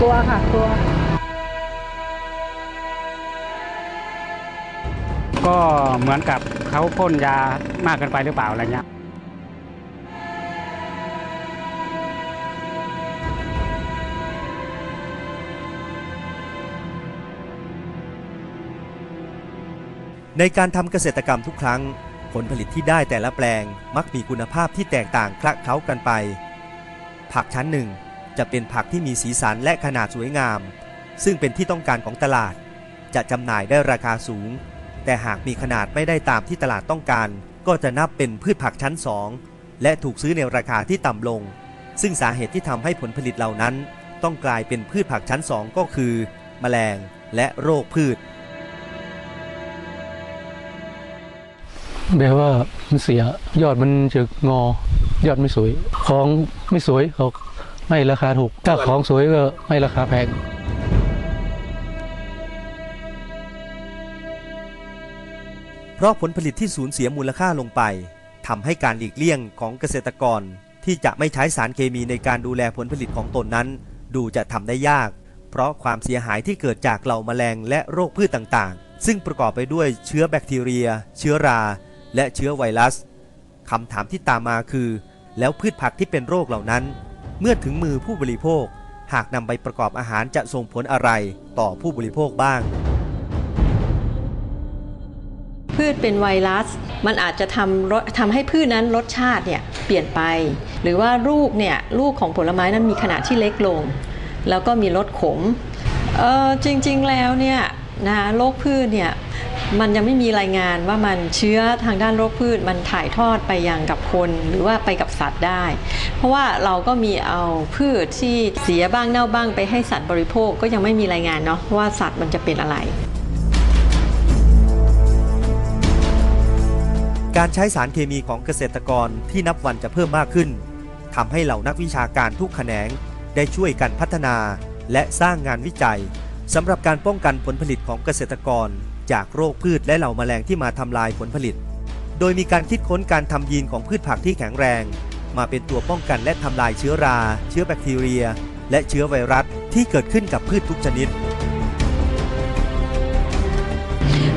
กลัวค่ะกลัว ก็เหมือนกับเขาพ่นยามากเกินไปหรือเปล่าอะไรเงี้ยในการทำเกษตรกรรมทุกครั้ง ผลผลิตที่ได้แต่ละแปลงมักมีคุณภาพที่แตกต่างคละเคล้ากันไป ผักชั้นหนึ่ง จะเป็นผักที่มีสีสันและขนาดสวยงาม ซึ่งเป็นที่ต้องการของตลาด จะจำหน่ายได้ราคาสูง แต่หากมีขนาดไม่ได้ตามที่ตลาดต้องการ ก็จะนับเป็นพืชผักชั้นสองและถูกซื้อในราคาที่ต่ำลง ซึ่งสาเหตุที่ทำให้ผลผลิตเหล่านั้น ต้องกลายเป็นพืชผักชั้นสองก็คือ แมลงและโรคพืชแบบว่ามันเสียยอดมันจะงอ ยอดไม่สวย ของไม่สวยเขา ไม่ราคาถูก ถ้าของสวยก็ไม่ราคาแพงเพราะผลผลิตที่สูญเสียมูลค่าลงไปทำให้การหลีกเลี่ยงของเกษตรกร ที่จะไม่ใช้สารเคมีในการดูแลผลผลิตของตนนั้น ดูจะทำได้ยาก เพราะความเสียหายที่เกิดจากเหล่าแมลงและโรคพืชต่างๆ ซึ่งประกอบไปด้วยเชื้อแบคทีเรีย เชื้อรา และเชื้อไวรัสคำถามที่ตามมาคือ แล้วพืชผักที่เป็นโรคเหล่านั้น เมื่อถึงมือผู้บริโภค หากนำไปประกอบอาหารจะส่งผลอะไรต่อผู้บริโภคบ้าง พืชเป็นไวรัส มันอาจจะทำรสทำให้พืชนั้นรสชาติเนี่ยเปลี่ยนไป หรือว่าลูกเนี่ยลูกของผลไม้นั้นมีขนาดที่เล็กลง แล้วก็มีรสขมเออจริงๆแล้วเนี่ยนะโรคพืชเนี่ย มันยังไม่มีรายงานว่ามันเชื้อทางด้านโรคพืช มันถ่ายทอดไปยังกับคนหรือว่าไปกับสัตว์ได้ เพราะว่าเราก็มีเอาพืชที่เสียบ้างเน่าบ้างไปให้สัตว์บริโภคก็ยังไม่มีรายงานเนาะว่าสัตว์มันจะเป็นอะไร การใช้สารเคมีของเกษตรกรที่นับวันจะเพิ่มมากขึ้นทำให้เหล่านักวิชาการทุกแขนงได้ช่วยกันพัฒนาและสร้างงานวิจัยสำหรับการป้องกันผลผลิตของเกษตรกร จากโรคพืชและเหล่าแมลงที่มาทำลายผลผลิต โดยมีการคิดค้นการทำยีนของพืชผักที่แข็งแรง มาเป็นตัวป้องกันและทำลายเชื้อรา เชื้อแบคทีเรีย และเชื้อไวรัสที่เกิดขึ้นกับพืชทุกชนิด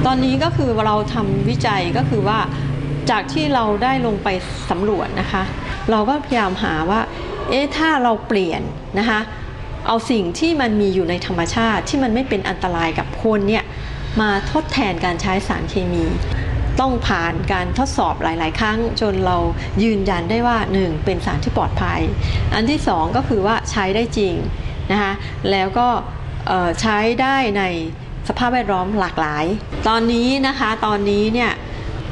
ตอนนี้ก็คือเราทำวิจัยก็คือว่าจากที่เราได้ลงไปสำรวจนะคะ เราก็พยายามหาว่า เอ๊ะถ้าเราเปลี่ยนนะคะ เอาสิ่งที่มันมีอยู่ในธรรมชาติที่มันไม่เป็นอันตรายกับคนเนี่ย มาทดแทนการใช้สารเคมี ต้องผ่านการทดสอบหลาย ๆ ครั้ง จนเรายืนยันได้ว่า 1. เป็นสารที่ปลอดภัย อันที่ 2 ก็คือว่าใช้ได้จริงนะคะแล้วก็ใช้ได้ในสภาพแวดล้อมหลากหลาย ตอนนี้นะคะตอนนี้เนี่ย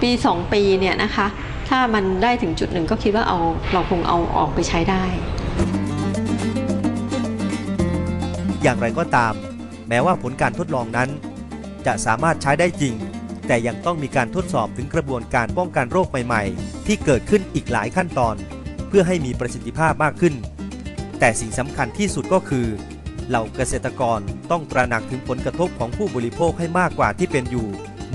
ปี 2 ปีเนี่ยนะคะถ้ามันได้ถึงจุดหนึ่งก็คิดว่าเอาเราคงเอาออกไปใช้ได้ อย่างไรก็ตาม แม้ว่าผลการทดลองนั้น จะสามารถใช้ได้จริง แต่ยังต้องมีการทดสอบถึงกระบวนการป้องกันโรคใหม่ๆ ที่เกิดขึ้นอีกหลายขั้นตอน เพื่อให้มีประสิทธิภาพมากขึ้น แต่สิ่งสำคัญที่สุดก็คือ เหล่าเกษตรกรต้องตระหนักถึงผลกระทบของผู้บริโภคให้มากกว่าที่เป็นอยู่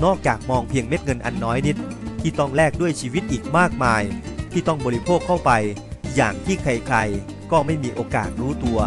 นอกจากมองเพียงเม็ดเงินอันน้อยนิด ที่ต้องแลกด้วยชีวิตอีกมากมาย ที่ต้องบริโภคเข้าไป อย่างที่ใครๆก็ไม่มีโอกาสรู้ตัว